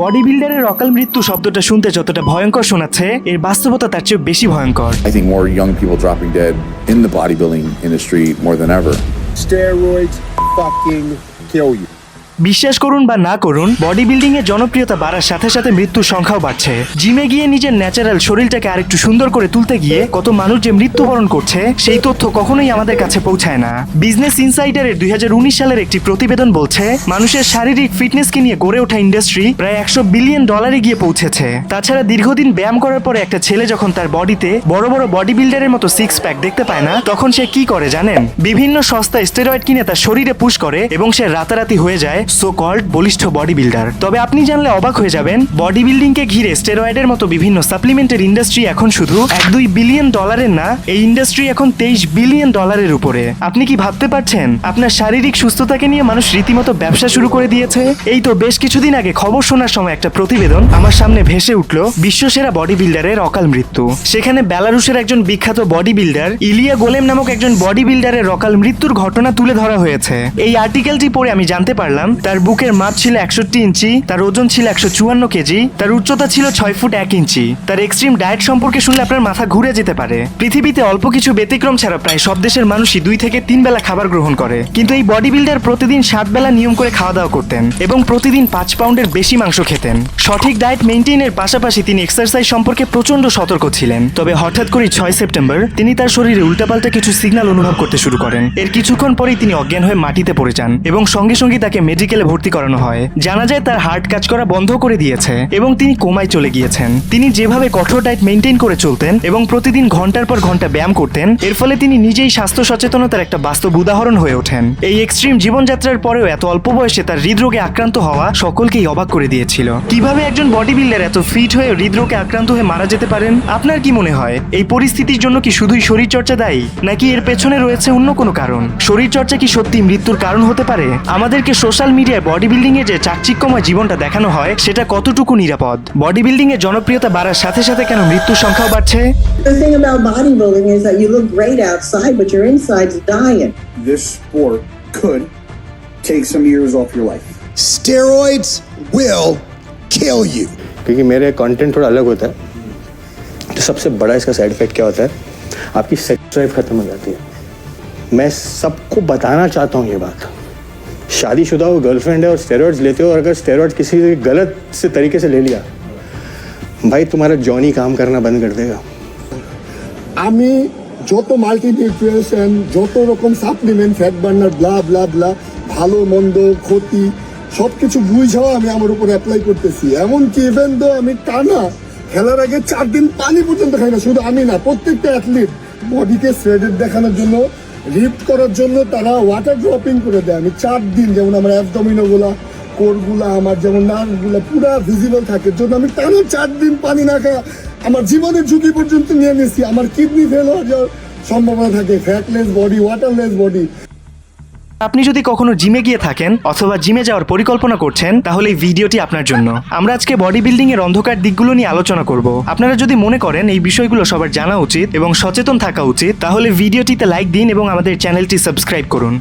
Body বিল্ডারের অকাল মৃত্যু শব্দটা শুনতে যতটা ভয়ঙ্কর শোনাচ্ছে এর বাস্তবতা তার চেয়ে বেশি ভয়ঙ্কর। I think more young people dropping dead in the body building industry more than ever steroids fucking kill you বিশ্বাস করুন বা না করুন বডি বিল্ডিং এর জনপ্রিয়তা বাড়ার সাথে সাথে মৃত্যুর সংখ্যাও বাড়ছে। জিমে গিয়ে নিজের ন্যাচারাল শরীরটাকে আরেকটু সুন্দর করে তুলতে গিয়ে কত মানুষ যে মৃত্যুবরণ করছে, সেই তথ্য কখনোই আমাদের কাছে পৌঁছায় না। বিজনেস ইনসাইডারের দুই হাজার উনিশ সালের একটি প্রতিবেদন বলছে, মানুষের শারীরিক ফিটনেসকে নিয়ে গড়ে ওঠা ইন্ডাস্ট্রি প্রায় একশো বিলিয়ন ডলারে গিয়ে পৌঁছেছে। তাছাড়া দীর্ঘদিন ব্যায়াম করার পরে একটা ছেলে যখন তার বডিতে বড় বড় বডি বিল্ডারের মতো সিক্স প্যাক দেখতে পায় না, তখন সে কি করে জানেন? বিভিন্ন সস্তা স্টেরয়েড কিনে তার শরীরে পুশ করে এবং সে রাতারাতি হয়ে যায় সো কল্ড বলিষ্ঠ বডি বিল্ডার তবে আপনি জানলে অবাক হয়ে যাবেন বডি বিল্ডিং কে ঘিরে স্টেরয়েডের মতো বিভিন্ন সাপ্লিমেন্টের ইন্ডাস্ট্রি এখন শুধু এক দুই বিলিয়ন ডলারের না, এই ইন্ডাস্ট্রি এখন তেইশ বিলিয়ন ডলারের উপরে। আপনি কি ভাবতে পারছেন, আপনার শারীরিক সুস্থতাকে নিয়ে মানুষ রীতিমতো ব্যবসা শুরু করে দিয়েছে? এই তো বেশ কিছুদিন আগে খবর শোনার সময় একটা প্রতিবেদন আমার সামনে ভেসে উঠল, বিশ্বসেরা বডি বিল্ডারের অকাল মৃত্যু। সেখানে বেলারুশের একজন বিখ্যাত বডি বিল্ডার ইলিয়া গোলেম নামক একজন বডি বিল্ডারের অকাল মৃত্যুর ঘটনা তুলে ধরা হয়েছে। এই আর্টিকেলটি পড়ে আমি জানতে পারলাম তার বুকের মাপ ছিল একষট্টি ইঞ্চি, তার ওজন ছিল একশো চুয়ান্ন কেজি, তার উচ্চতা ছিল ছয় ফুট এক ইঞ্চি। তার এক্সট্রিম ডায়েট সম্পর্কে শুনলে আপনার মাথা ঘুরে যেতে পারে। পৃথিবীতে অল্প কিছু ব্যতিক্রম ছাড়া প্রায় সব দেশের মানুষই দুই থেকে তিন বেলা খাবার গ্রহণ করে। কিন্তু এই বডি বিল্ডার প্রতিদিন সাত বেলা নিয়ম করে খাওয়া দাওয়া করতেন এবং প্রতিদিন পাঁচ পাউন্ডের বেশি মাংস খেতেন। সঠিক ডায়েট মেনটেনের পাশাপাশি তিনি এক্সারসাইজ সম্পর্কে প্রচণ্ড সতর্ক ছিলেন। তবে হঠাৎ করে ছয় সেপ্টেম্বর তিনি তার শরীরে উল্টাপাল্টা কিছু সিগন্যাল অনুভব করতে শুরু করেন। এর কিছুক্ষণ পরেই তিনি অজ্ঞান হয়ে মাটিতে পড়ে যান এবং সঙ্গে সঙ্গে তাকে মেডিকেলে ভর্তি করানো হয়। জানা যায় তার হার্ট কাজ করা বন্ধ করে দিয়েছে এবং তিনি কোমায় চলে গিয়েছেন। তিনি যেভাবে কঠোর ডায়েট মেনটেন করে চলতেন এবং প্রতিদিন ঘণ্টার পর ঘণ্টা ব্যায়াম করতেন, এর ফলে তিনি নিজেই স্বাস্থ্য সচেতনতার একটা বাস্তব উদাহরণ হয়ে ওঠেন। এই এক্সট্রিম জীবনযাত্রার পরেও এত অল্প বয়সে তার হৃদরোগে আক্রান্ত হওয়া সকলকেই অবাক করে দিয়েছিল। কীভাবে একজন বডি বিল্ডার এত ফিট হয়ে হৃদরোগে আক্রান্ত হয়ে মারা যেতে পারেন? আপনার কি মনে হয়? এই পরিস্থিতির জন্য কি শুধুই শরীরচর্চা দায়ী, নাকি এর পেছনে রয়েছে অন্য কোনো কারণ? শরীরচর্চা কি সত্যি মৃত্যুর কারণ হতে পারে? আমাদেরকে সোশ্যাল মিডিয়ায় বডি বিল্ডিং এ যে চাকচিক্যময় জীবনটা দেখানো হয় সেটা কতটুকু নিরাপদ বডি বিল্ডিং এর জনপ্রিয়তা বাড়ার সাথে সাথে কেন মৃত্যুর সংখ্যাও বাড়ছে The thing about bodybuilding is that you look great outside, but your inside's dying. This sport could take some years off your life. Steroids will kill you. क्योंकि मेरे कंटेंट थोड़ा अलग होता है तो सबसे बड़ा इसका साइड इफेक्ट क्या होता है आपकी सेक्स ड्राइव खत्म हो जाती है मैं सबको बताना चाहता हूँ ये बात शादीशुदा हो गर्लफ्रेंड है और स्टेरॉइड्स लेते हो और अगर स्टेरॉइड किसी गलत से तरीके से ले लिया भाई तुम्हारा जॉनी काम करना बंद कर देगा আমি যত মাল্টিনিউট্রিয়েশন যত রকম supplement fat burner blah blah blah ভালো মন্দ ক্ষতি সব কিছু বুঝাও আমি আমার উপর অ্যাপ্লাই করতেছি এমনকি ইভেন তো আমি টানা খেলার আগে চার দিন পানি পর্যন্ত খাই না শুধু আমি না প্রত্যেকটা অ্যাথলিট বডিকে শ্রেডেড দেখানোর জন্য রিফট করার জন্য তারা ওয়াটার ড্রপিং করে দেয়। আমি চার দিন যেমন আমার অ্যাবডোমিনোগুলো কোরগুলা, আমার যেমন নার্ভগুলো পুরা ভিজিবল থাকে। জন্য আমি টানা চার দিন পানি না খাওয়া আমার জীবনের ঝুঁকি পর্যন্ত নিয়ে নিয়েছি আমার কিডনি ফেল হওয়ার সম্ভাবনা থাকে। ফ্যাটলেস বডি ওয়াটারলেস বডি আপনি যদি কখনো জিমে গিয়ে থাকেন অথবা জিমে যাওয়ার পরিকল্পনা করছেন, তাহলে এই ভিডিওটি আপনার জন্য। আমরা আজকে বডি বিল্ডিং এর অন্ধকার দিকগুলো নিয়ে আলোচনা করব। আপনারা যদি মনে করেন এই বিষয়গুলো সবার জানা উচিত এবং সচেতন থাকা উচিত, তাহলে ভিডিওটিতে লাইক দিন এবং আমাদের চ্যানেলটি সাবস্ক্রাইব করুন।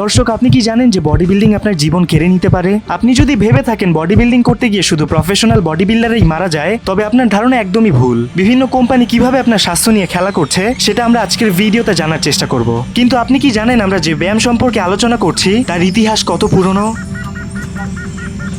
দর্শক, আপনি কি জানেন যে বডি বিল্ডিং আপনার জীবন কেড়ে নিতে পারে? আপনি যদি ভেবে থাকেন বডি বিল্ডিং করতে গিয়ে শুধু প্রফেশনাল বডি বিল্ডারই মারা যায়, তবে আপনার ধারণা একদমই ভুল। বিভিন্ন কোম্পানি কীভাবে আপনার স্বাস্থ্য নিয়ে খেলা করছে, সেটা আমরা আজকের ভিডিওতে জানার চেষ্টা করব। কিন্তু আপনি কি জানেন আমরা যে ব্যায়াম সম্পর্কে আলোচনা করছি, তার ইতিহাস কত পুরনো?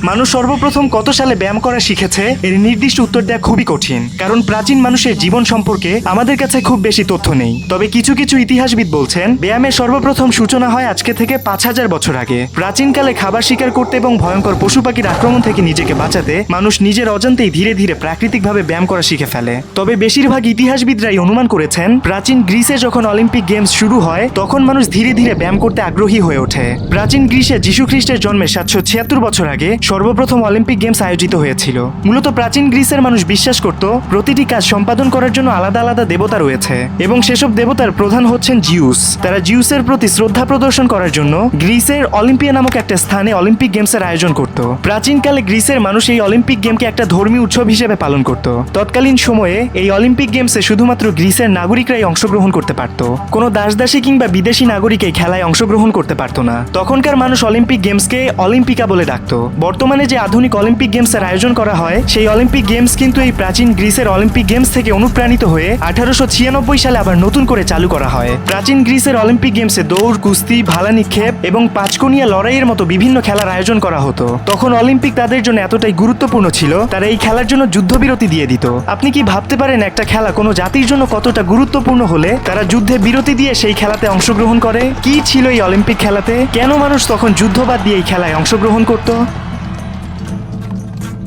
মানুষ সর্বপ্রথম কত সালে ব্যায়াম করা শিখেছে এর নির্দিষ্ট উত্তর দেওয়া খুবই কঠিন, কারণ প্রাচীন মানুষের জীবন সম্পর্কে আমাদের কাছে খুব বেশি তথ্য নেই। তবে কিছু কিছু ইতিহাসবিদ বলছেন, ব্যায়ামের সর্বপ্রথম সূচনা হয় আজকে থেকে পাঁচ হাজার বছর আগে। প্রাচীনকালে খাবার শিকার করতে এবং ভয়ঙ্কর পশু পাখির আক্রমণ থেকে নিজেকে বাঁচাতে মানুষ নিজের অজান্তেই ধীরে ধীরে প্রাকৃতিকভাবে ব্যায়াম করা শিখে ফেলে। তবে বেশিরভাগ ইতিহাসবিদরাই অনুমান করেছেন, প্রাচীন গ্রিসে যখন অলিম্পিক গেমস শুরু হয়, তখন মানুষ ধীরে ধীরে ব্যায়াম করতে আগ্রহী হয়ে ওঠে। প্রাচীন গ্রিসে যীশু খ্রিস্টের জন্মের সাতশো ছিয়াত্তর বছর আগে সর্বপ্রথম অলিম্পিক গেমস আয়োজিত হয়েছিল। মূলত প্রাচীন গ্রিসের মানুষ বিশ্বাস করত, প্রতিটি কাজ সম্পাদন করার জন্য আলাদা আলাদা দেবতা রয়েছে এবং সেসব দেবতার প্রধান হচ্ছেন জিউস। তারা জিউসের প্রতি শ্রদ্ধা প্রদর্শন করার জন্য গ্রিসের অলিম্পিয়া নামক একটা স্থানে অলিম্পিক গেমসের আয়োজন করত। প্রাচীনকালে গ্রিসের মানুষ এই অলিম্পিক গেমকে একটা ধর্মীয় উৎসব হিসেবে পালন করত। তৎকালীন সময়ে এই অলিম্পিক গেমসে শুধুমাত্র গ্রিসের নাগরিকরাই অংশগ্রহণ করতে পারত। কোনো দাসদাসী কিংবা বিদেশি নাগরিক এই খেলায় অংশগ্রহণ করতে পারত না। তখনকার মানুষ অলিম্পিক গেমসকে অলিম্পিকা বলে ডাকতো। বর্তমানে যে আধুনিক অলিম্পিক গেমসের আয়োজন করা হয়, সেই অলিম্পিক গেমস কিন্তু এই প্রাচীন গ্রিসের অলিম্পিক গেমস থেকে অনুপ্রাণিত হয়ে আঠারোশো ছিয়ানব্বই সালে আবার নতুন করে চালু করা হয়। প্রাচীন গ্রিসের অলিম্পিক গেমসে দৌড়, কুস্তি ভালা নিক্ষেপ এবং পাঁচকোনিয়া লড়াইয়ের মতো বিভিন্ন খেলার আয়োজন করা হতো। তখন অলিম্পিক তাদের জন্য এতটাই গুরুত্বপূর্ণ ছিল, তারা এই খেলার জন্য যুদ্ধবিরতি দিয়ে দিত। আপনি কি ভাবতে পারেন একটা খেলা কোনো জাতির জন্য কতটা গুরুত্বপূর্ণ হলে তারা যুদ্ধে বিরতি দিয়ে সেই খেলাতে অংশগ্রহণ করে? কি ছিল এই অলিম্পিক খেলাতে? কেন মানুষ তখন যুদ্ধবাদ দিয়ে এই খেলায় অংশগ্রহণ করত?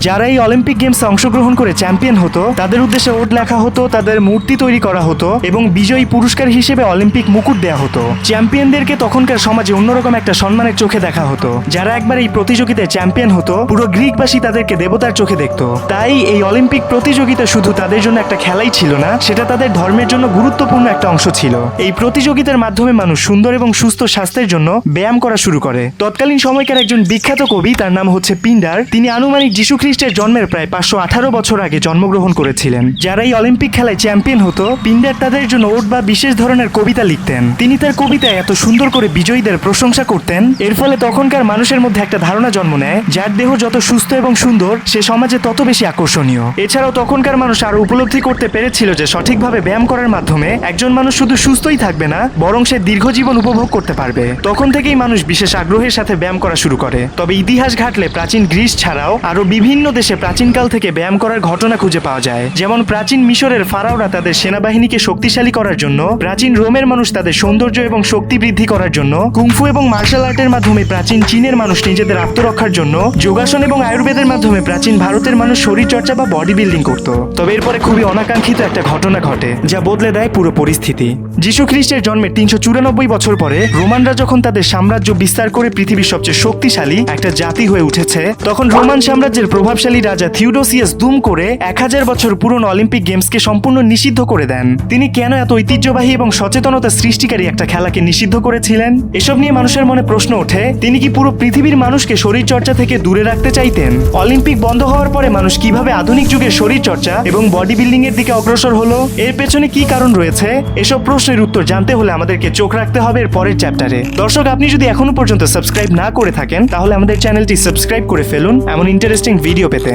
যারা এই অলিম্পিক গেমসে অংশগ্রহণ করে চ্যাম্পিয়ন হতো, তাদের উদ্দেশ্যে ওট লেখা হতো, তাদের মূর্তি তৈরি করা হতো এবং বিজয়ী পুরস্কার হিসেবে অলিম্পিক মুকুট দেওয়া হতো। চ্যাম্পিয়নদেরকে তখনকার সমাজে অন্যরকম একটা সম্মানের চোখে দেখা হতো। যারা একবার এই প্রতিযোগিতায় চ্যাম্পিয়ন হতো, পুরো গ্রিকবাসী তাদেরকে দেবতার চোখে দেখতো। তাই এই অলিম্পিক প্রতিযোগিতা শুধু তাদের জন্য একটা খেলাই ছিল না, সেটা তাদের ধর্মের জন্য গুরুত্বপূর্ণ একটা অংশ ছিল। এই প্রতিযোগিতার মাধ্যমে মানুষ সুন্দর এবং সুস্থ স্বাস্থ্যের জন্য ব্যায়াম করা শুরু করে। তৎকালীন সময়কার একজন বিখ্যাত কবি, তার নাম হচ্ছে পিন্ডার, তিনি আনুমানিক যীশু খ্রিস্টের জন্মের প্রায় পাঁচশো আঠারো বছর আগে জন্মগ্রহণ করেছিলেন। যারা এই অলিম্পিক খেলায় চ্যাম্পিয়ন হতো পিন্ডার তাদের জন্য ওট বা বিশেষ ধরনের কবিতা লিখতেন। তিনি তার কবিতায় এত সুন্দর করে বিজয়ীদের প্রশংসা করতেন। এর ফলে তখনকার মানুষের মধ্যে একটা ধারণা জন্ম নেয়, যার দেহ যত সুস্থ এবং সুন্দর, সে সমাজে তত বেশি আকর্ষণীয়। এছাড়াও তখনকার মানুষ আরও উপলব্ধি করতে পেরেছিল যে সঠিকভাবে ব্যায়াম করার মাধ্যমে একজন মানুষ শুধু সুস্থই থাকবে না, বরং সে দীর্ঘ জীবন উপভোগ করতে পারবে। তখন থেকেই মানুষ বিশেষ আগ্রহের সাথে ব্যায়াম করা শুরু করে। তবে ইতিহাস ঘাটলে প্রাচীন গ্রিস ছাড়াও আরও বিভিন্ন দেশে প্রাচীনকাল থেকে ব্যায়াম করার ঘটনা খুঁজে পাওয়া যায়। যেমন প্রাচীন মিশরের ফারাওরা তাদের সেনাবাহিনীকে শক্তিশালী করার জন্য, প্রাচীন রোমের মানুষ তাদের সৌন্দর্য এবং শক্তি বৃদ্ধি করার জন্য, কুংফু এবং মার্শাল আর্টের মাধ্যমে প্রাচীন চীনের মানুষ নিজেদের আত্মরক্ষার জন্য, যোগাসন এবং আয়ুর্বেদের মাধ্যমে প্রাচীন ভারতের মানুষ শরীরচর্চা বা বডি বিল্ডিং করত। তবে এরপরে খুবই অনাকাঙ্ক্ষিত একটা ঘটনা ঘটে, যা বদলে দেয় পুরো পরিস্থিতি। যীশু খ্রিস্টের জন্মের তিনশো চুরানব্বই বছর পরে রোমানরা যখন তাদের সাম্রাজ্য বিস্তার করে পৃথিবীর সবচেয়ে শক্তিশালী একটা জাতি হয়ে উঠেছে, তখন রোমান সাম্রাজ্যের প্রভাবশালী রাজা থিউডোসিয়াস দুম করে এক হাজার বছর পুরনো অলিম্পিক গেমসকে সম্পূর্ণ নিষিদ্ধ করে দেন। তিনি কেন এত ঐতিহ্যবাহী এবং সচেতনতা সৃষ্টিকারী একটা খেলাকে নিষিদ্ধ করেছিলেন? এসব নিয়ে মানুষের মনে প্রশ্ন ওঠে, তিনি কি পুরো পৃথিবীর মানুষকে শরীর চর্চা থেকে দূরে রাখতে চাইতেন? অলিম্পিক বন্ধ হওয়ার পরে মানুষ কীভাবে আধুনিক যুগের শরীর চর্চা এবং বডি বিল্ডিং এর দিকে অগ্রসর হলো? এর পেছনে কি কারণ রয়েছে? এসব প্রশ্নের উত্তর জানতে হলে আমাদেরকে চোখ রাখতে হবে এর পরের চ্যাপ্টারে। দর্শক, আপনি যদি এখনও পর্যন্ত সাবস্ক্রাইব না করে থাকেন, তাহলে আমাদের চ্যানেলটি সাবস্ক্রাইব করে ফেলুন। এমন ইন্টারেস্টিং ভিডিও পেতে।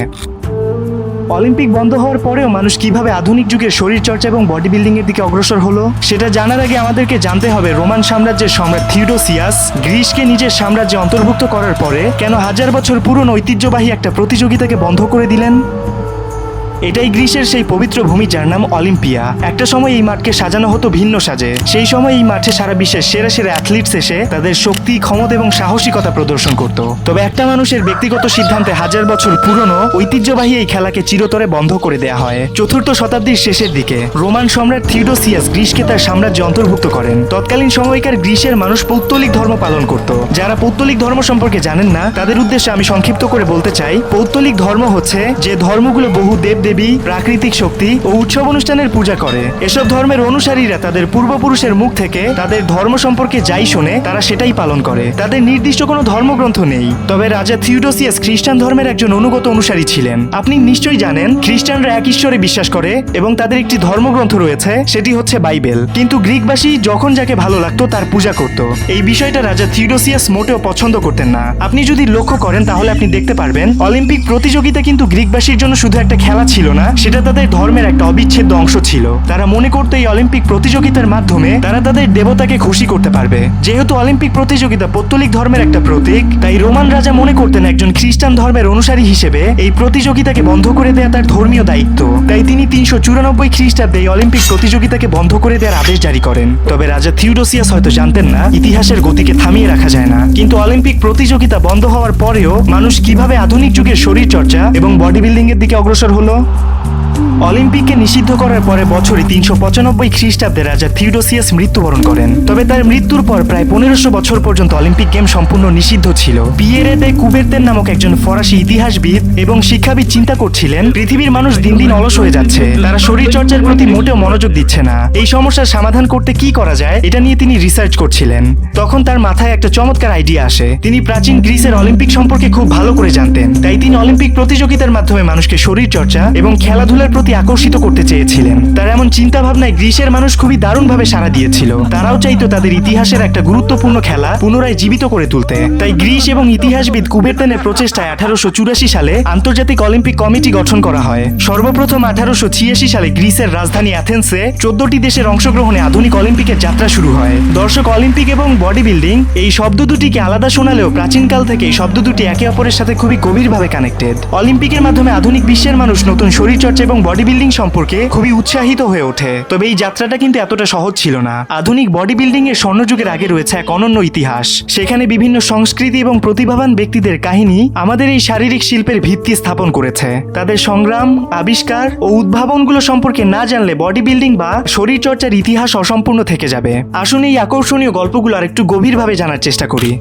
অলিম্পিক বন্ধ হওয়ার পরেও মানুষ কীভাবে আধুনিক যুগের শরীর চর্চা এবং বডি বিল্ডিং এর দিকে অগ্রসর হলো, সেটা জানার আগে আমাদেরকে জানতে হবে রোমান সাম্রাজ্যের সম্রাট থিওডোসিয়াস গ্রিসকে নিজের সাম্রাজ্যে অন্তর্ভুক্ত করার পরে কেন হাজার বছর পুরনো ঐতিহ্যবাহী একটা প্রতিযোগিতাকে বন্ধ করে দিলেন? এটাই গ্রিসের সেই পবিত্র ভূমি যার নাম অলিম্পিয়া। একটা সময় এই মাঠকে সাজানো হতো ভিন্ন সাজে। সেই সময় এই মাঠে সারা বিশ্বের সেরা সেরা অ্যাথলিটস এসে তাদের শক্তি, ক্ষমতা এবং সাহসিকতা প্রদর্শন করত। তবে একটা মানুষের ব্যক্তিগত সিদ্ধান্তে হাজার বছর পুরনো, ঐতিহ্যবাহী এই খেলাকে চিরতরে বন্ধ করে দেয়া হয়। চতুর্থ শতাব্দীর শেষের দিকে, রোমান সম্রাট থিওডোসিয়াস গ্রিসকে তার সাম্রাজ্য অন্তর্ভুক্ত করেন। তৎকালীন সময়কার গ্রিসের মানুষ পৌত্তলিক ধর্ম পালন করত। যারা পৌত্তলিক ধর্ম সম্পর্কে জানেন না, তাদের উদ্দেশ্যে আমি সংক্ষিপ্ত করে বলতে চাই, পৌত্তলিক ধর্ম হচ্ছে যে ধর্মগুলো বহু দেব দেবী, প্রাকৃতিক শক্তি ও উৎসব অনুষ্ঠানের পূজা করে। এসব ধর্মের অনুসারীরা তাদের পূর্বপুরুষের মুখ থেকে তাদের ধর্ম সম্পর্কে যাই শোনে, তারা সেটাই পালন করে। তাদের নির্দিষ্ট কোনো ধর্মগ্রন্থ নেই। তবে রাজা থিওডোসিয়াস খ্রিস্টান ধর্মের একজন অনুগত অনুসারী ছিলেন। আপনি নিশ্চয়ই জানেন, খ্রিস্টানরা এক ঈশ্বরে বিশ্বাস করে এবং তাদের একটি ধর্মগ্রন্থ রয়েছে, সেটি হচ্ছে বাইবেল। কিন্তু গ্রিকবাসী যখন যাকে ভালো লাগতো তার পূজা করত। এই বিষয়টা রাজা থিওডোসিয়াস মোটেও পছন্দ করতেন না। আপনি যদি লক্ষ্য করেন, তাহলে আপনি দেখতে পারবেন, অলিম্পিক প্রতিযোগিতা কিন্তু গ্রিকবাসীর জন্য শুধু একটা খেলা ছিল না, সেটা তাদের ধর্মের একটা অবিচ্ছেদ্য অংশ ছিল। তারা মনে করতো এই অলিম্পিক প্রতিযোগিতার মাধ্যমে তারা তাদের দেবতাকে খুশি করতে পারবে। যেহেতু অলিম্পিক প্রতিযোগিতা পৌত্তলিক ধর্মের একটা প্রতীক, তাই রোমান রাজা মনে করতেন একজন খ্রিস্টান ধর্মের অনুসারী হিসেবে এই প্রতিযোগিতাকে বন্ধ করে দেয়া তার ধর্মীয় দায়িত্ব। তাই তিনি তিনশো চুরানব্বই খ্রিস্টাব্দে এই অলিম্পিক প্রতিযোগিতাকে বন্ধ করে দেওয়ার আদেশ জারি করেন। তবে রাজা থিওডোসিয়াস হয়তো জানতেন না, ইতিহাসের গতিকে থামিয়ে রাখা যায় না। কিন্তু অলিম্পিক প্রতিযোগিতা বন্ধ হওয়ার পরেও মানুষ কীভাবে আধুনিক যুগের শরীর চর্চা এবং বডি বিল্ডিং এর দিকে অগ্রসর হলো? you অলিম্পিককে নিষিদ্ধ করার পরে বছরে তিনশো পঁচানব্বই খ্রিস্টাব্দে রাজা থিওডোসিয়াস মৃত্যুবরণ করেন। তবে তার মৃত্যুর পর প্রায় পনেরোশো বছর পর্যন্ত অলিম্পিক গেম সম্পূর্ণ নিষিদ্ধ ছিল। পিয়েরে দে কুবেরতেন নামক একজন ফরাসি ইতিহাসবিদ এবং শিক্ষাবিদ চিন্তা করছিলেন, পৃথিবীর মানুষ দিন দিন অলস হয়ে যাচ্ছে, তারা শরীর চর্চার প্রতি মোটেও মনোযোগ দিচ্ছে না। এই সমস্যার সমাধান করতে কি করা যায়, এটা নিয়ে তিনি রিসার্চ করছিলেন। তখন তার মাথায় একটা চমৎকার আইডিয়া আসে। তিনি প্রাচীন গ্রিসের অলিম্পিক সম্পর্কে খুব ভালো করে জানতেন। তাই তিনি অলিম্পিক প্রতিযোগিতার মাধ্যমে মানুষকে শরীর চর্চা এবং খেলাধুলার প্রতি প্রতি আকর্ষিত করতে চেয়েছিলেন। তার এমন চিন্তা ভাবনায় গ্রিসের মানুষ খুবই দারুণভাবে সাড়া দিয়েছিল। তারাও চাইতো তাদের ইতিহাসের একটা গুরুত্বপূর্ণ খেলা পুনরায় জীবিত করে তুলতে। তাই গ্রিস এবং ইতিহাসবিদ কুবেরতেনের প্রচেষ্টায় আঠারোশো চুরাশি সালে আন্তর্জাতিক অলিম্পিক কমিটি গঠন করা হয়। সর্বপ্রথম আঠারোশো ছিয়াশি সালে গ্রিসের রাজধানী অ্যাথেন্সে চোদ্দটি দেশের অংশগ্রহণে আধুনিক অলিম্পিকের যাত্রা শুরু হয়। দর্শক অলিম্পিক এবং বডি বিল্ডিং এই শব্দ দুটিকে আলাদা শোনালেও প্রাচীনকাল থেকে শব্দ দুটি একে অপরের সাথে খুবই গভীরভাবে কানেক্টেড অলিম্পিকের মাধ্যমে আধুনিক বিশ্বের মানুষ নতুন শরীরচর্চা এবং বডি বিল্ডিং সম্পর্কে খুবই উৎসাহিত হয়ে ওঠে। তবে এই যাত্রাটা কিন্তু এতটা সহজ ছিল না। আধুনিক বডি বিল্ডিং এর স্বর্ণযুগের আগে রয়েছে এক অনন্য ইতিহাস। সেখানে বিভিন্ন সংস্কৃতি এবং প্রতিভাবান ব্যক্তিদের কাহিনী আমাদের এই শারীরিক শিল্পের ভিত্তি স্থাপন করেছে। তাদের সংগ্রাম, আবিষ্কার ও উদ্ভাবনগুলো সম্পর্কে না জানলে বডি বিল্ডিং বা শরীরচর্চার ইতিহাস অসম্পূর্ণ থেকে যাবে। আসুন এই আকর্ষণীয় গল্পগুলো আরেকটু গভীরভাবে জানার চেষ্টা করি।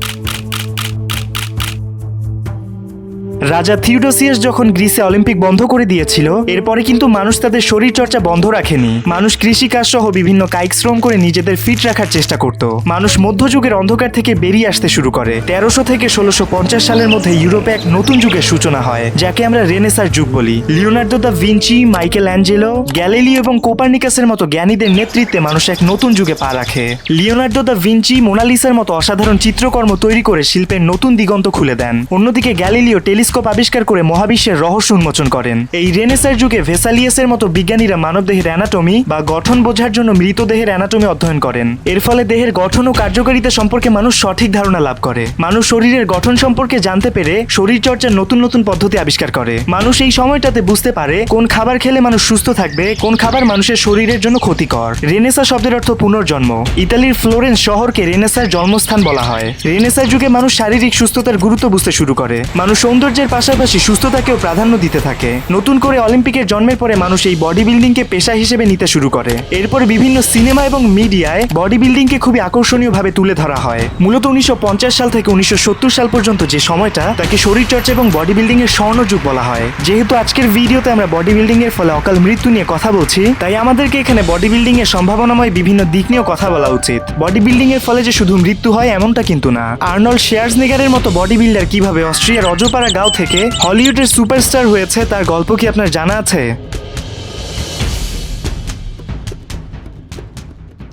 রাজা থিওডোসিয়াস যখন গ্রিসে অলিম্পিক বন্ধ করে দিয়েছিল, এরপরে কিন্তু মানুষ তাদের শরীর চর্চা বন্ধ রাখেনি। মানুষ কৃষিকাজ সহ বিভিন্ন কায়িক শ্রম করে নিজেদের ফিট রাখার চেষ্টা করত। মানুষ মধ্যযুগের অন্ধকার থেকে বেরিয়ে আসতে শুরু করে। তেরোশো থেকে ষোলোশো সালের মধ্যে ইউরোপে এক নতুন যুগের সূচনা হয়, যাকে আমরা রেনেসার যুগ বলি। Leonardo da Vinci Michelangelo Galileo এবং কোপার্নিকাসের মতো জ্ঞানীদের নেতৃত্বে মানুষ এক নতুন যুগে পা রাখে। লিওনার্দো দ্য ভিঞ্চি মোনালিসার মতো অসাধারণ চিত্রকর্ম তৈরি করে শিল্পের নতুন দিগন্ত খুলে দেন। অন্যদিকে গ্যালিলিও টেলিস্কোপ আবিষ্কার করে মহাবিশ্বের রহস্য উন্মোচন করেন। এই রেনেসার যুগে ভেসালিয়াসের মতো বিজ্ঞানীরা মানবদেহের অ্যানাটমি বা গঠন বোঝার জন্য মৃতদেহের অ্যানাটমি অধ্যয়ন করেন। এর ফলে দেহের গঠন ও কার্যকারিতা সম্পর্কে মানুষ সঠিক ধারণা লাভ করে। মানুষ শরীরের গঠন সম্পর্কে জানতে পেরে শরীরচর্চার নতুন নতুন পদ্ধতি আবিষ্কার করে। মানুষ এই সময়টাতে বুঝতে পারে কোন খাবার খেলে মানুষ সুস্থ থাকবে, কোন খাবার মানুষের শরীরের জন্য ক্ষতিকর। রেনেসা শব্দের অর্থ পুনর্জন্ম। ইতালির ফ্লোরেন্স শহরকে রেনেসার জন্মস্থান বলা হয়। রেনেসার যুগে মানুষ শারীরিক সুস্থতার গুরুত্ব বুঝতে শুরু করে। মানুষ সৌন্দর্যের পাশাপাশি সুস্থতাকেও প্রাধান্য দিতে থাকে। নতুন করে অলিম্পিকের জন্মের পরে মানুষ এই বডি বিল্ডিংকে পেশা হিসেবে নিতে শুরু করে। এরপরে বিভিন্ন সিনেমা এবং মিডিয়ায় বডি বিল্ডিংকে খুবই আকর্ষণীয়ভাবে তুলে ধরা হয়। মূলত উনিশশো সাল থেকে উনিশশো সাল পর্যন্ত যে সময়টা, তাকে শরীরচর্চা এবং বডি বিল্ডিং এর স্বর্ণযুগ বলা হয়। যেহেতু আজকের ভিডিওতে আমরা বডি বিল্ডিং এর ফলে অকাল মৃত্যু নিয়ে কথা বলছি, তাই আমাদেরকে এখানে বডি বিল্ডিং এর সম্ভাবনাময় বিভিন্ন দিক নিয়েও কথা বলা উচিত। বডি বিল্ডিং এর ফলে যে শুধু মৃত্যু হয়, এমনটা কিন্তু না। আর্নল্ড শেয়ার্সনিগারের মতো বডি বিল্ডার কীভাবে অস্ট্রিয়ার অজপাড়া গাঁও থেকে হলিউডের সুপারস্টার হয়েছে তার গল্প কি আপনার জানা আছে?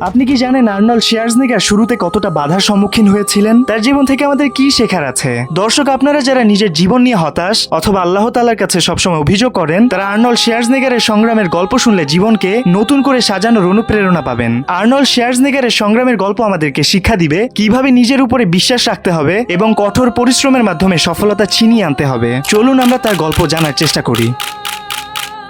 আপনি কি জানেন আর্নল্ড শেয়ার্সনিগার শুরুতে কতটা বাধার সম্মুখীন হয়েছিলেন? তার জীবন থেকে আমাদের কি শেখার আছে? দর্শক, আপনারা যারা নিজের জীবন নিয়ে হতাশ অথবা আল্লাহ তালার কাছে সবসময় অভিযোগ করেন, তারা আর্নল্ড শেয়ার্সনিগারের সংগ্রামের গল্প শুনলে জীবনকে নতুন করে সাজানোর অনুপ্রেরণা পাবেন। আর্নল্ড শেয়ার্সনিগারের সংগ্রামের গল্প আমাদেরকে শিক্ষা দিবে কীভাবে নিজের উপরে বিশ্বাস রাখতে হবে এবং কঠোর পরিশ্রমের মাধ্যমে সফলতা ছিনিয়ে আনতে হবে। চলুন আমরা তার গল্প জানার চেষ্টা করি।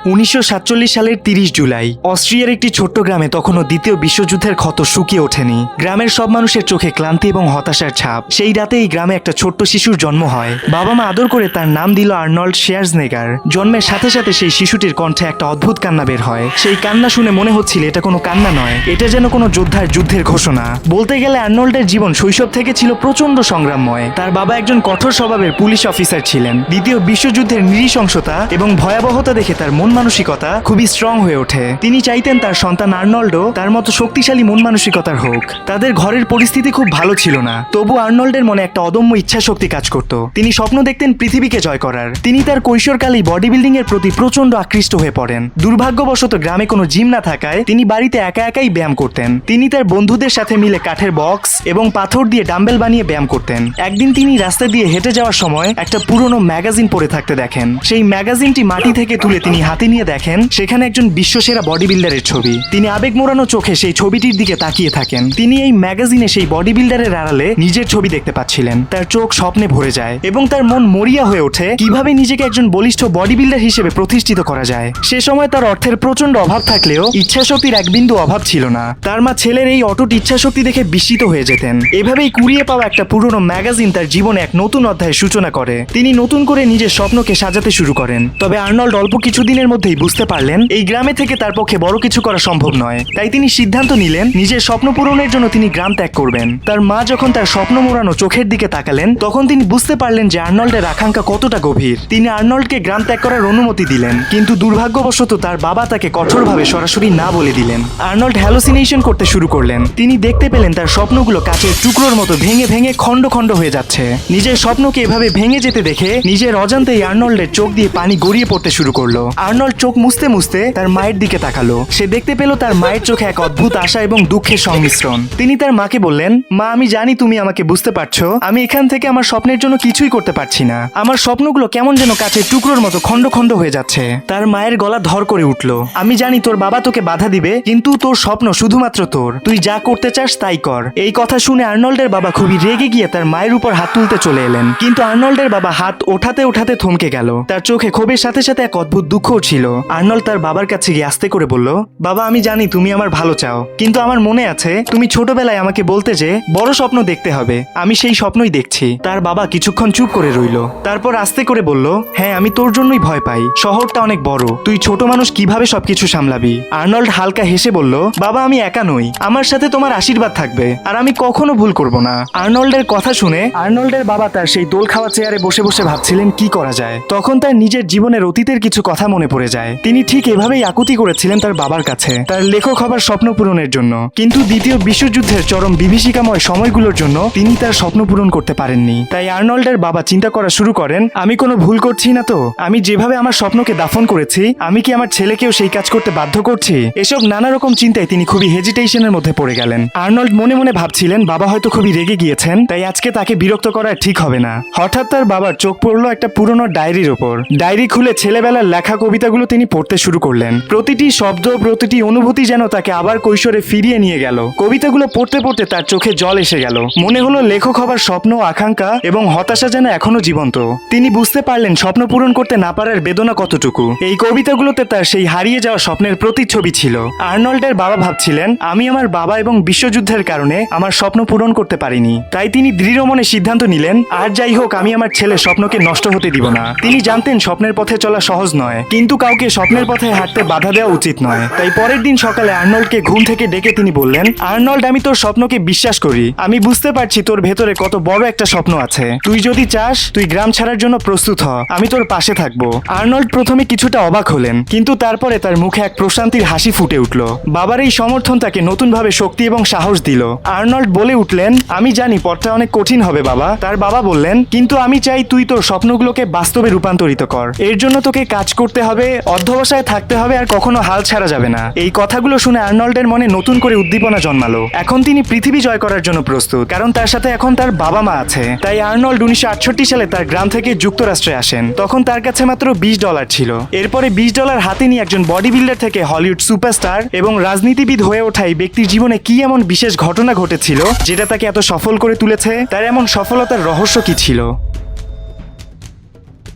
উনিশশো সাতচল্লিশ সালের তিরিশ জুলাই, অস্ট্রিয়ার একটি ছোট্ট গ্রামে তখনও দ্বিতীয় বিশ্বযুদ্ধের ক্ষত শুকিয়ে ওঠেনি। গ্রামের সব মানুষের চোখে ক্লান্তি এবং হতাশার ছাপ। সেই রাতে এই গ্রামে একটা ছোট্ট শিশুর জন্ম হয়। বাবা মা আদর করে তার নাম দিল আর্নল্ড শেয়ার্সনেগার জন্মের সাথে সাথে সেই শিশুটির কণ্ঠে একটা অদ্ভুত কান্না বের হয়। সেই কান্না শুনে মনে হচ্ছিল এটা কোনো কান্না নয়, এটা যেন কোনো যোদ্ধার যুদ্ধের ঘোষণা। বলতে গেলে আর্নল্ডের জীবন শৈশব থেকে ছিল প্রচণ্ড সংগ্রামময়। তার বাবা একজন কঠোর স্বভাবের পুলিশ অফিসার ছিলেন। দ্বিতীয় বিশ্বযুদ্ধের নৃশংসতা এবং ভয়াবহতা দেখে তার মন মানসিকতা খুবই স্ট্রং হয়ে ওঠে। তিনি চাইতেন তার সন্তান আর্নল্ডও তার মতো শক্তিশালী মন মানসিকতার হোক। তাদের ঘরের পরিস্থিতি খুব ভালো ছিল না। তবু আর্নল্ডের মনে একটা অদম্য ইচ্ছা শক্তি কাজ করত। তিনি স্বপ্ন দেখতেন পৃথিবীকে জয় করার। তিনি তার কৈশোরকালেই বডি বিল্ডিং এর প্রতি প্রচণ্ড আকৃষ্ট হয়ে পড়েন। দুর্ভাগ্যবশত গ্রামে কোনো জিম না থাকায় তিনি বাড়িতে একা একাই ব্যায়াম করতেন। তিনি তার বন্ধুদের সাথে মিলে কাঠের বক্স এবং পাথর দিয়ে ডাম্বেল বানিয়ে ব্যায়াম করতেন। একদিন তিনি রাস্তা দিয়ে হেঁটে যাওয়ার সময় একটা পুরনো ম্যাগাজিন পড়ে থাকতে দেখেন। সেই ম্যাগাজিনটি মাটি থেকে তুলে তিনি হাতে নিয়ে দেখেন, সেখানে একজন বিশ্বসেরা বডি বিল্ডারের ছবি। তিনি আবেগ মোড়ানো চোখে সেই ছবিটির দিকে তাকিয়ে থাকেন। তিনি এই ম্যাগাজিনে সেই বডি বিল্ডারের আড়ালে নিজের ছবি দেখতে পাচ্ছিলেন। তার চোখ স্বপ্নে ভরে যায় এবং তার মন মরিয়া হয়ে ওঠে কীভাবে নিজেকে একজন বলিষ্ঠ বডি বিল্ডার হিসেবে প্রতিষ্ঠিত করা যায়। সে সময় তার অর্থের প্রচণ্ড অভাব থাকলেও ইচ্ছাশক্তির এক বিন্দু অভাব ছিল না। তার মা ছেলের এই অটুট ইচ্ছাশক্তি দেখে বিস্মিত হয়ে যেতেন। এভাবেই কুড়িয়ে পাওয়া একটা পুরনো ম্যাগাজিন তার জীবনে এক নতুন অধ্যায়ের সূচনা করে। তিনি নতুন করে নিজের স্বপ্নকে সাজাতে শুরু করেন। তবে আর্নল্ড অল্প কিছুদিনের মধ্যেই বুঝতে পারলেন, এই গ্রামে থেকে তার পক্ষে বড় কিছু করা সম্ভব নয়। তাই তিনি সিদ্ধান্ত নিলেন, নিজের স্বপ্ন পূরণের জন্য তিনি গ্রাম ত্যাগ করবেন। তার মা যখন তার স্বপ্ন মোড়ানো চোখের দিকে তাকালেন, তখন তিনি বুঝতে পারলেন যে আর্নল্ডের আকাঙ্ক্ষা কতটা গভীর। তিনি আর্নল্ডকে গ্রাম ত্যাগ করার অনুমতি দিলেন, কিন্তু দুর্ভাগ্যবশত তার বাবা তাকে কঠোরভাবে সরাসরি না বলে দিলেন। আর্নল্ড হ্যালোসিনেশন করতে শুরু করলেন। তিনি দেখতে পেলেন তার স্বপ্নগুলো কাচের টুকরোর মতো ভেঙে ভেঙে খণ্ড খণ্ড হয়ে যাচ্ছে। নিজের স্বপ্নকে এভাবে ভেঙে যেতে দেখে নিজের অজান্তেই আর্নল্ডের চোখ দিয়ে পানি গড়িয়ে পড়তে শুরু করল। আর্নল্ড আর্নল্ড চোখ মুছতে মুছতে তার মায়ের দিকে তাকালো। সে দেখতে পেল তার মায়ের চোখে এক অদ্ভুত আশা এবং দুঃখের সংমিশ্রণ। তিনি তার মাকে বললেন, মা, আমি জানি তুমি আমাকে বুঝতে পারছ। আমি এখান থেকে আমার স্বপ্নের জন্য কিছুই করতে পারছি না। আমার স্বপ্নগুলো কেমন যেন কাছে টুকরোর মতো খন্ড খন্ড হয়ে যাচ্ছে। তার মায়ের গলা ধর করে উঠল। আমি জানি তোর বাবা তোকে বাধা দিবে, কিন্তু তোর স্বপ্ন শুধুমাত্র তোর। তুই যা করতে চাস তাই কর। এই কথা শুনে আর্নল্ডের বাবা খুবই রেগে গিয়ে তার মায়ের উপর হাত তুলতে চলে এলেন। কিন্তু আর্নল্ডের বাবা হাত ওঠাতে ওঠাতে থমকে গেল। তার চোখে ক্ষোভের সাথে সাথে এক অদ্ভুত দুঃখও ছিল। আর্নল্ড তার বাবার কাছে গিয়ে আস্তে করে বলল, বাবা, আমি জানি তুমি আমার ভালো চাও, কিন্তু আমার মনে আছে তুমি ছোটবেলায় আমাকে বলতে যে বড় স্বপ্ন দেখতে হবে। আমি সেই স্বপ্নই দেখছি। তার বাবা কিছুক্ষণ চুপ করে রইল। তারপর আস্তে করে বলল হ্যাঁ আমি তোর জন্যই ভয় পাই। শহরটা অনেক বড়। তুই ছোট মানুষ কীভাবে সবকিছু সামলাবি? আর্নল্ড হালকা হেসে বলল, বাবা, আমি একা নই। আমার সাথে তোমার আশীর্বাদ থাকবে, আর আমি কখনো ভুল করব না। আর্নল্ডের কথা শুনে আর্নল্ডের বাবা তার সেই দোল খাওয়া চেয়ারে বসে বসে ভাবছিলেন কি করা যায়। তখন তার নিজের জীবনের অতীতের কিছু কথা মনে পড়ে যায়। তিনি ঠিক এভাবেই আকুতি করেছিলেন তার বাবার কাছে, তার লেখক হবার স্বপ্ন পূরণের জন্য। কিন্তু দ্বিতীয় বিশ্বযুদ্ধের চরম বিভীষিকাময় সময়গুলোর জন্য তিনি তার স্বপ্ন পূরণ করতে পারেননি। তাই আর্নল্ডের বাবা চিন্তা করা শুরু করেন, আমি কোনো ভুল করছি না তো? আমি যেভাবে আমার স্বপ্নকে দাফন করেছি, আমি কি আমার ছেলেকেও সেই কাজ করতে বাধ্য করছি? এসব নানা রকম চিন্তায় তিনি খুবই হেজিটেশনের মধ্যে পড়ে গেলেন। আর্নল্ড মনে মনে ভাবছিলেন, বাবা হয়তো খুবই রেগে গিয়েছেন, তাই আজকে তাকে বিরক্ত করা ঠিক হবে না। হঠাৎ তার বাবার চোখ পড়ল একটা পুরনো ডায়েরির ওপর। ডায়েরি খুলে ছেলেবেলার লেখা কবিতাগুলো তিনি পড়তে শুরু করলেন। প্রতিটি শব্দ, প্রতিটি অনুভূতি যেন তাকে আবার কৈশোরে ফিরিয়ে নিয়ে গেল। কবিতাগুলো পড়তে পড়তে তার চোখে জল এসে গেল। মনে হলো লেখক হবার স্বপ্ন, আকাঙ্ক্ষা এবং হতাশা যেন এখনও জীবন্ত। তিনি বুঝতে পারলেন স্বপ্ন পূরণ করতে না পারার বেদনা কতটুকু। এই কবিতাগুলোতে তার সেই হারিয়ে যাওয়া স্বপ্নের প্রতিচ্ছবি ছিল। আর্নল্ডের বাবা ভাবছিলেন, আমি আমার বাবা এবং বিশ্বযুদ্ধের কারণে আমার স্বপ্ন পূরণ করতে পারিনি। তাই তিনি দৃঢ় মনে সিদ্ধান্ত নিলেন, আর যাই হোক, আমি আমার ছেলে স্বপ্নকে নষ্ট হতে দিব না। তিনি জানতেন স্বপ্নের পথে চলা সহজ নয়, কিন্তু কাউকে স্বপ্নের পথে হাঁটতে বাধা দেওয়া উচিত নয়। তাই পরের দিন সকালে আর্নল্ডকে ঘুম থেকে ডেকে তিনি বললেন, আর্নল্ড, আমি তোর স্বপ্নকে বিশ্বাস করি। আমি বুঝতে পারছি তোর ভেতরে কত বড় একটা স্বপ্ন আছে। তুই যদি চাস, তুই গ্রাম ছাড়ার জন্য প্রস্তুত হ। আমি তোর পাশে থাকব। আর্নল্ড প্রথমে কিছুটা অবাক হলেন, কিন্তু তারপরে তার মুখে এক প্রশান্তির হাসি ফুটে উঠল। বাবার এই সমর্থন তাকে নতুনভাবে শক্তি এবং সাহস দিল। আর্নল্ড বলে উঠলেন, আমি জানি পথটা অনেক কঠিন হবে, বাবা। তার বাবা বললেন, কিন্তু আমি চাই তুই তোর স্বপ্নগুলোকে বাস্তবে রূপান্তরিত কর। এর জন্য তোকে কাজ করতে হবে অধ্যবসায় থাকতে হবে আর কখনো হাল ছাড়া যাবে না। এই কথাগুলো শুনে আর্নল্ডের মনে নতুন করে উদ্দীপনা জন্মালো। এখন তিনি পৃথিবী জয় করার জন্য প্রস্তুত, কারণ তার সাথে এখন তার বাবা মা আছে। তাই আর্নল্ড উনিশশো আটষট্টি সালে তার গ্রাম থেকে যুক্তরাষ্ট্রে আসেন। তখন তার কাছে মাত্র বিশ ডলার ছিল। এরপরে বিশ ডলার হাতে নিয়ে একজন বডি বিল্ডার থেকে হলিউড সুপারস্টার এবং রাজনীতিবিদ হয়ে ওঠা এই ব্যক্তির জীবনে কি এমন বিশেষ ঘটনা ঘটেছিল, যেটা তাকে এত সফল করে তুলেছে, তার এমন সফলতার রহস্য কি ছিল?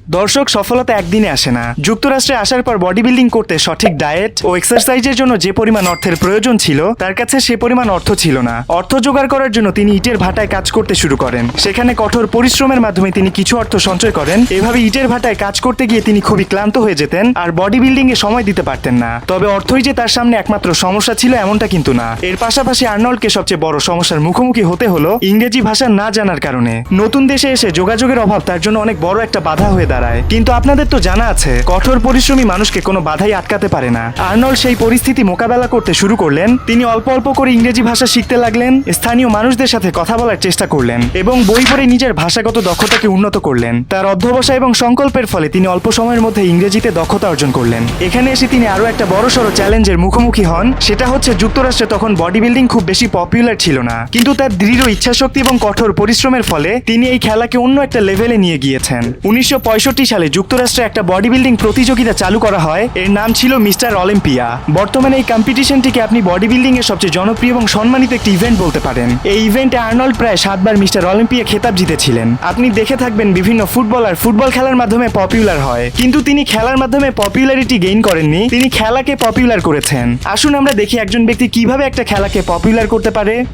দর্শক, সফলতা একদিনে আসে না। যুক্তরাষ্ট্রে আসার পর বডি বিল্ডিং করতে সঠিক ডায়েট ও এক্সারসাইজের জন্য যে পরিমাণ অর্থের প্রয়োজন ছিল, তার কাছে সে পরিমাণ অর্থ ছিল না। অর্থ জোগাড় করার জন্য তিনি ইটের ভাটায় কাজ করতে শুরু করেন। সেখানে কঠোর পরিশ্রমের মাধ্যমে তিনি কিছু অর্থ সঞ্চয় করেন। এভাবে ইটের ভাটায় কাজ করতে গিয়ে তিনি খুবই ক্লান্ত হয়ে যেতেন আর বডি বিল্ডিং এ সময় দিতে পারতেন না। তবে অর্থই যে তার সামনে একমাত্র সমস্যা ছিল এমনটা কিন্তু না। এর পাশাপাশি আর্নল্ডকে সবচেয়ে বড় সমস্যার মুখোমুখি হতে হলো ইংরেজি ভাষা না জানার কারণে। নতুন দেশে এসে যোগাযোগের অভাব তার জন্য অনেক বড় একটা বাধা হয়ে দাঁড়ায়। কিন্তু আপনাদের তো জানা আছে, কঠোর পরিশ্রমী মানুষকে কোনো বাধাই আটকাতে পারে না। আর্নল্ড সেই পরিস্থিতি মোকাবেলা করতে শুরু করলেন, তিনি অল্প অল্প করে ইংরেজি ভাষা শিখতে লাগলেন, স্থানীয় মানুষদের সাথে কথা বলার চেষ্টা করলেন, এবং বই পড়ে নিজের ভাষাগত দক্ষতাকে উন্নত করলেন। তার অধ্যবসায় এবং সংকল্পের ফলে তিনি অল্প সময়ের মধ্যে ইংরেজিতে দক্ষতা অর্জন করলেন। এখানে এসে তিনি আরও একটা বড়সড় চ্যালেঞ্জের মুখোমুখি হন, সেটা হচ্ছে যুক্তরাষ্ট্রে তখন বডি বিল্ডিং খুব বেশি পপুলার ছিল না। কিন্তু তার দৃঢ় ইচ্ছাশক্তি এবং কঠোর পরিশ্রমের ফলে তিনি এই খেলাকে অন্য একটা লেভেলে নিয়ে গিয়েছেন। উনিশশো সালে যুক্তরাষ্ট্রে একটা বডি বিল্ডিং প্রতিযোগিতা চালু করা হয়। এর নাম ছিল মিস্টার অলিম্পিয়া। বর্তমানে এই কম্পিটিশনটিকে আপনি বডি বিল্ডিং এর সবচেয়ে জনপ্রিয় এবং সম্মানিত একটি ইভেন্ট বলতে পারেন। এই ইভেন্টে আর্নল্ড প্রায় সাতবার মিস্টার অলিম্পিয়া খেতাব জিতেছিলেন। আপনি দেখে থাকবেন বিভিন্ন ফুটবলার, ফুটবল খেলার মাধ্যমে পপুলার হয়। কিন্তু তিনি খেলার মাধ্যমে পপুলারিটি গেইন করেননি, তিনি খেলাকে পপুলার করেছেন। আসুন আমরা দেখি একজন ব্যক্তি কীভাবে একটা খেলাকে পপুলার করতে পারে।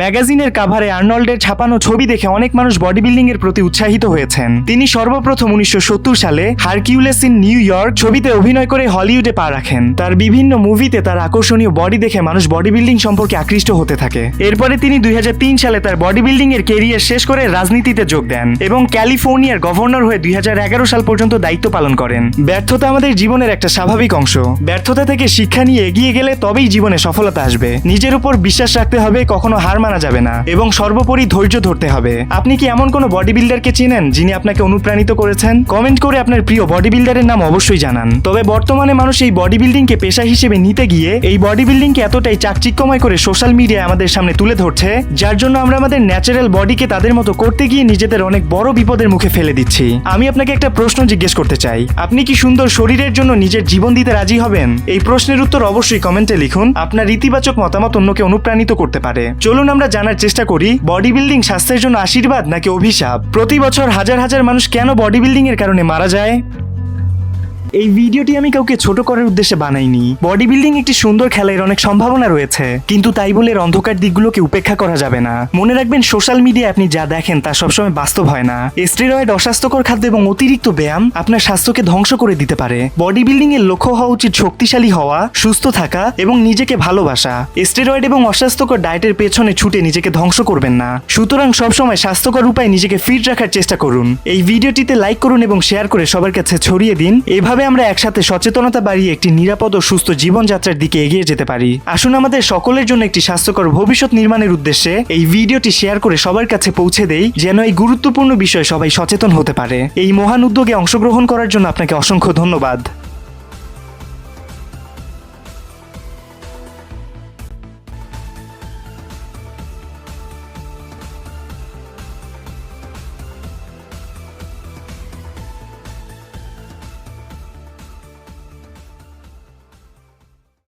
ম্যাগাজিনের কাভারে আর্নল্ডের ছাপানো ছবি দেখে অনেক মানুষ বডি বিল্ডিং এর প্রতি উৎসাহিত হয়েছেন। তিনি সর্বপ্রথম উনিশশো সত্তর সালে হারকিউলেস ইন নিউ ইয়র্ক ছবিতে অভিনয় করে হলিউডে পা রাখেন। তার বিভিন্ন মুভিতে তার আকর্ষণীয় বডি দেখে মানুষ বডি বিল্ডিং সম্পর্কে আকৃষ্ট হতে থাকে। এরপরে তিনি দুই হাজার তিন সালে তার বডি বিল্ডিং এর কেরিয়ার শেষ করে রাজনীতিতে যোগ দেন এবং ক্যালিফোর্নিয়ার গভর্নর হয়ে দুই হাজার এগারো সাল পর্যন্ত দায়িত্ব পালন করেন। ব্যর্থতা আমাদের জীবনের একটা স্বাভাবিক অংশ। ব্যর্থতা থেকে শিক্ষা নিয়ে এগিয়ে গেলে তবেই জীবনে সফলতা আসবে। নিজের উপর বিশ্বাস রাখতে হবে, কখনো হার মানা যাবে না। এবং সর্বোপরি ধৈর্য ধরতে হবে। আপনি কি এমন কোনো বডি বিল্ডারকে চিনেন, যিনি আপনাকে অনুপ্রাণিত করেছেন? কমেন্ট করে আপনার প্রিয় বডি বিল্ডারের নাম অবশ্যই জানান। তবে বর্তমানে মানুষ এই বডি বিল্ডিংকে পেশা হিসেবে নিতে গিয়ে এই বডি বিল্ডিংকে এতটাই চাকচিক্যময় করে সোশ্যাল মিডিয়ায় আমাদের সামনে তুলে ধরছে, যার জন্য আমরা আমাদের ন্যাচারাল বডিকে তাদের মতো করতে গিয়ে নিজেদের অনেক বড় বিপদের মুখে ফেলে দিচ্ছি। আমি আপনাকে একটা প্রশ্ন জিজ্ঞেস করতে চাই। আপনি কি সুন্দর শরীরের জন্য নিজের জীবন দিতে রাজি হবেন? এই প্রশ্নের উত্তর অবশ্যই কমেন্টে লিখুন। আপনার ইতিবাচক মতামত অন্যকে অনুপ্রাণিত করতে পারে। চলুন আমরা জানার চেষ্টা করি বডি বিল্ডিং স্বাস্থ্যের জন্য আশীর্বাদ নাকি অভিশাপ? প্রতি বছর হাজার হাজার মানুষ কেন বডি বিল্ডিং এর কারণে মারা যায়? এই ভিডিওটি আমি কাউকে ছোট করার উদ্দেশ্যে বানাইনি। বডি বিল্ডিং একটি সুন্দর খেলা এর অনেক সম্ভাবনা রয়েছে। কিন্তু তাই বলে অন্ধকার দিকগুলোকে উপেক্ষা করা যাবে না। মনে রাখবেন, সোশ্যাল মিডিয়ায় আপনি যা দেখেন তা সবসময় বাস্তব হয় না। স্টেরয়েড, অস্বাস্থ্যকর খাদ্য এবং অতিরিক্ত ব্যায়াম আপনার স্বাস্থ্যকে ধ্বংস করে দিতে পারে। বডি বিল্ডিং এর লক্ষ্য হওয়া উচিত শক্তিশালী হওয়া, সুস্থ থাকা এবং নিজেকে ভালোবাসা। স্টেরয়েড এবং অস্বাস্থ্যকর ডায়েটের পেছনে ছুটে নিজেকে ধ্বংস করবেন না। সুতরাং সবসময় স্বাস্থ্যকর উপায়ে নিজেকে ফিট রাখার চেষ্টা করুন। এই ভিডিওটিতে লাইক করুন এবং শেয়ার করে সবার কাছে ছড়িয়ে দিন। এভাবে আমরা একসাথে সচেতনতা বাড়িয়ে একটি নিরাপদ ও সুস্থ জীবনযাত্রার দিকে এগিয়ে যেতে পারি। আসুন আমাদের সকলের জন্য একটি স্বাস্থ্যকর ভবিষ্যৎ নির্মাণের উদ্দেশ্যে এই ভিডিওটি শেয়ার করে সবার কাছে পৌঁছে দেই, যেন এই গুরুত্বপূর্ণ বিষয়ে সবাই সচেতন হতে পারে। এই মহান উদ্যোগে অংশগ্রহণ করার জন্য আপনাকে অসংখ্য ধন্যবাদ।